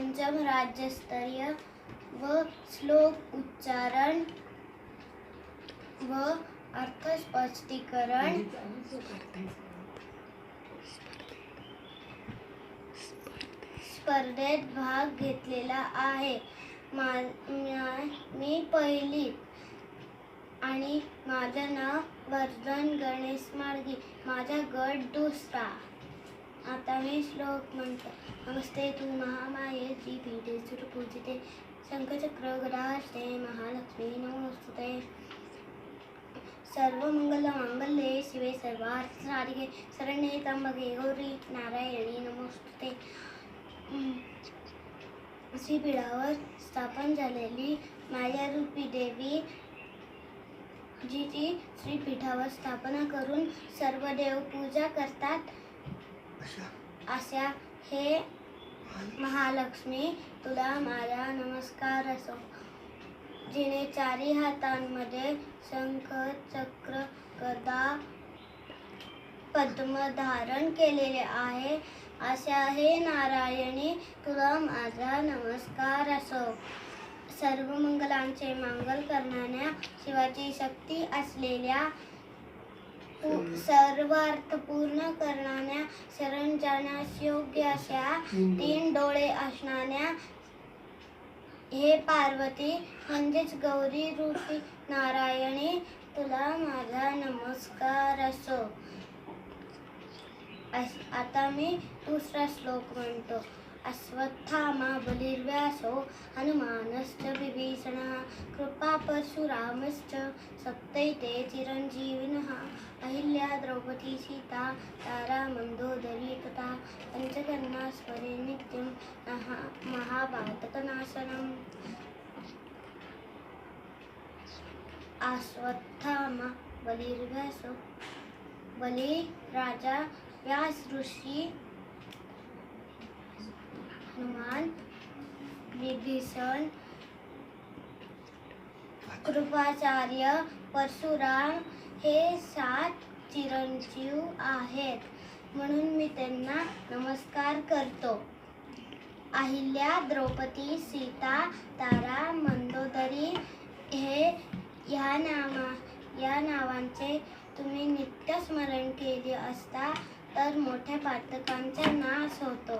पंचम राज्यस्तरीय व श्लोक उच्चारण व अर्थ स्पष्टीकरण स्पर्धेत भाग घेतलेला आहे. मा- मी पहिली आणि माझं नाव वर्धन गणेश मार्गी माझा गट दुसरा. आता मी श्लोक म्हणतो. नमस्ते तू महामाये. सुरपूजिते शंखचक्र गदाहस्ते महालक्ष्मी नमोस्तुते मांगल्ये शिवे सर्वार्थ साधिके शरण्ये त्र्यंबके गौरी नारायणी नमोस्तुते. श्रीपीठावर स्थापन झालेली मायारूपी देवी जिची श्रीपीठावर स्थापना करून सर्व देव पूजा करतात अशा हे महालक्ष्मी तुला माझा नमस्कार असो. जिने चारी हातांमध्ये शंख चक्र गदा पद्म धारण केलेले आहे. अशा हे नारायणी तुला माझा नमस्कार असो. सर्व मंगलांचे मंगल करणाऱ्या शिवाची शक्ती असलेल्या पू- सर्व अर्थ पूर्ण करणाऱ्या शरण जाण्यास योग्य अशा तीन डोळे असणाऱ्या हे पार्वती म्हणजेच गौरी रूपी नारायणी तुला माझा नमस्कार असो. आता मी दुसरा श्लोक म्हणतो. अश्वत्थामा बलिर्व्यासो हनुमानश्च विभीषणः कृपा परशुरामश्च सप्तैते चिरञ्जीविनः द्रौपदी सीता तारा मन्दोदरी तथा पञ्चकन्या स्मरे नित्यं महा महाभारतनाशनम् अश्वत्थामा बलिर्व्यासो बली राजा व्यास ऋषी हनुमान विभीषण कृपाचार्य परशुराम हे सात चिरंजीव आहेत. म्हणून मी त्यांना नमस्कार करतो. अहिल्या द्रौपदी सीता तारा मंदोदरी हे ह्या नावा या नावांचे तुम्ही नित्य स्मरण केले असता तर मोठ्या पातकांचा नाश होतो.